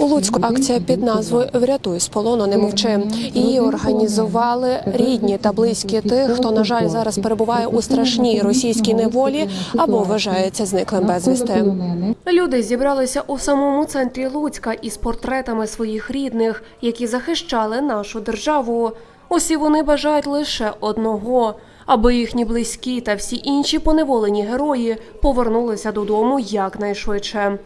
У Луцьку акція під назвою Врятуй з полону не мовчи. Її організували рідні та близькі тих, хто на жаль зараз перебуває у страшній російській неволі або вважається зниклим безвісти. Люди зібралися у самому центрі Луцька із портретами своїх рідних, які захищали нашу державу. Усі вони бажають лише одного. Аби їхні близькі та всі інші поневолені герої повернулися додому якнайшвидше.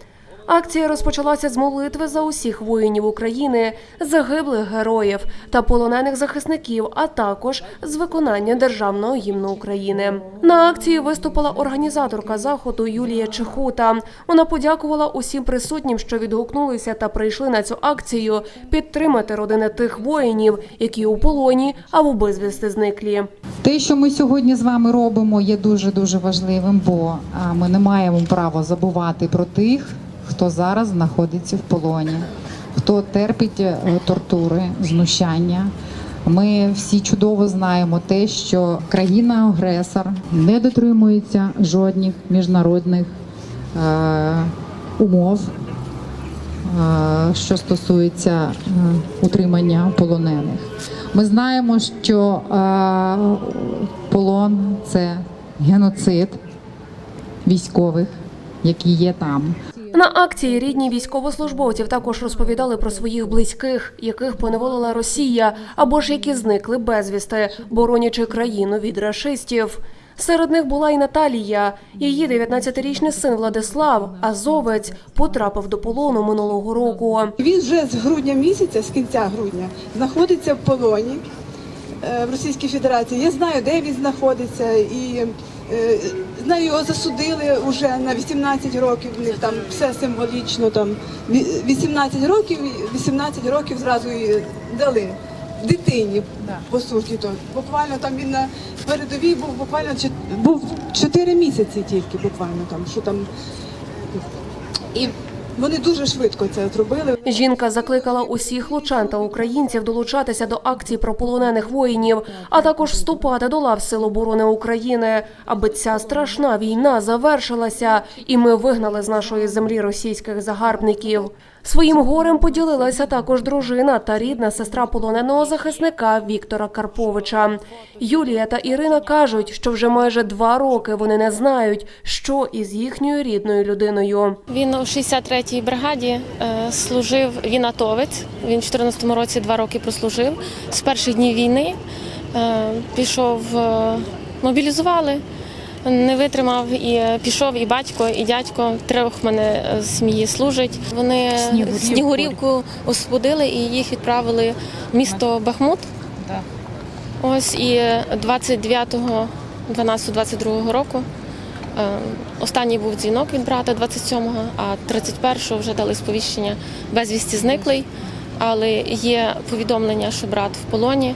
Акція розпочалася з молитви за усіх воїнів України, загиблих героїв та полонених захисників, а також з виконання державного гімну України. На акції виступила організаторка заходу Юлія Чехута. Вона подякувала усім присутнім, що відгукнулися та прийшли на цю акцію підтримати родини тих воїнів, які у полоні або безвісти зниклі. Те, що ми сьогодні з вами робимо, є дуже дуже важливим, бо ми не маємо права забувати про тих, хто зараз знаходиться в полоні, хто терпить е, тортури, знущання. Ми всі чудово знаємо те, що країна-агресор не дотримується жодних міжнародних е, умов, е, що стосується е, утримання полонених. Ми знаємо, що е, полон це геноцид військових, які є там. На акції рідні військовослужбовців також розповідали про своїх близьких, яких поневолила Росія, або ж які зникли безвісти, боронячи країну від рашистів. Серед них була і Наталія. Її 19-річний син Владислав Азовець потрапив до полону минулого року. Він вже з грудня місяця, з кінця грудня, знаходиться в полоні е, в Російській Федерації. Я знаю, де він знаходиться, і знаю, його засудили вже на 18 років. В них там все символічно. Там 18 років, і 18 років зразу і дали дитині. По суті, то буквально там він на передовій був буквально був 4 місяці тільки, буквально там, що там. І вони дуже швидко це зробили. Жінка закликала усіх лучан та українців долучатися до акції про полонених воїнів, а також вступати до лав Сил оборони України, аби ця страшна війна завершилася, і ми вигнали з нашої землі російських загарбників. Своїм горем поділилася також дружина та рідна сестра полоненого захисника Віктора Карповича. Юлія та Ірина кажуть, що вже майже два роки вони не знають, що із їхньою рідною людиною. Він у 63-й бригаді е, служив, він атовець. Він в 14-му році два роки прослужив. З перших днів війни е, пішов, е, мобілізували, не витримав і е, пішов і батько, і дядько. Трьох мене е, сім'ї служать. Вони Снігурівку. снігурівку освободили і їх відправили в місто Бахмут. Ось і 29 12-22 року е, останній був дзвінок від брата 27-го, а 31-го вже дали сповіщення безвісті зниклий. Але є повідомлення, що брат в полоні.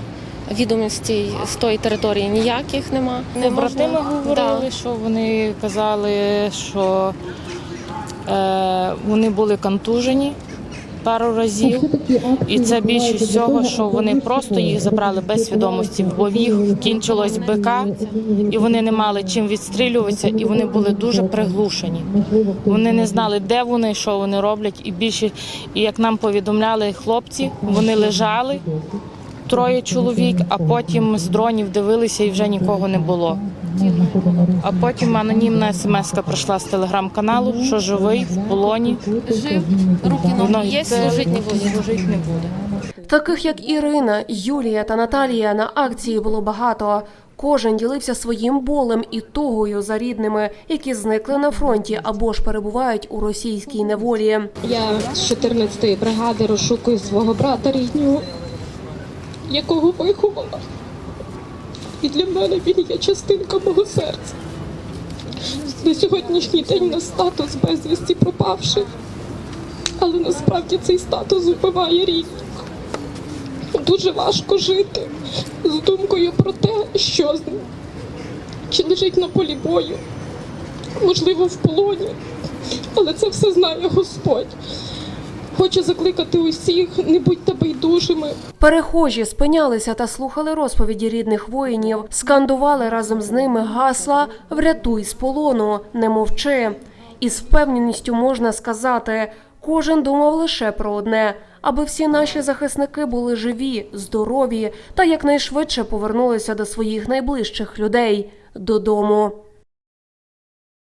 Відомостей з тої території ніяких нема. Не Побратими можна- говорили, Да. що вони казали, що е, вони були контужені пару разів, і це більше всього, що вони просто їх забрали без свідомості, бо в їх кінчилось БК, і вони не мали чим відстрілюватися, і вони були дуже приглушені. Вони не знали, де вони, що вони роблять, і більше, і як нам повідомляли хлопці, вони лежали. Троє чоловік, а потім з дронів дивилися і вже нікого не було. А потім анонімна смс прийшла з телеграм-каналу, що живий в полоні. Жив, руки ноги є, це служить не буде. Служить не буде. Таких як Ірина, Юлія та Наталія на акції було багато. Кожен ділився своїм болем і тугою за рідними, які зникли на фронті або ж перебувають у російській неволі. Я з 14-ї бригади розшукую свого брата ріднього, якого виховала. І для мене він є частинка мого серця. На сьогоднішній день у нас статус безвісті пропавших, але насправді цей статус вбиває рідних. Дуже важко жити з думкою про те, що з ним. Чи лежить на полі бою, можливо, в полоні, але це все знає Господь. Хочу закликати усіх, не будьте байдужими. Перехожі спинялися та слухали розповіді рідних воїнів, скандували разом з ними гасла Врятуй з полону, не мовчи. Із впевненістю можна сказати, Кожен думав лише про одне, аби всі наші захисники були живі, здорові та якнайшвидше повернулися до своїх найближчих людей додому.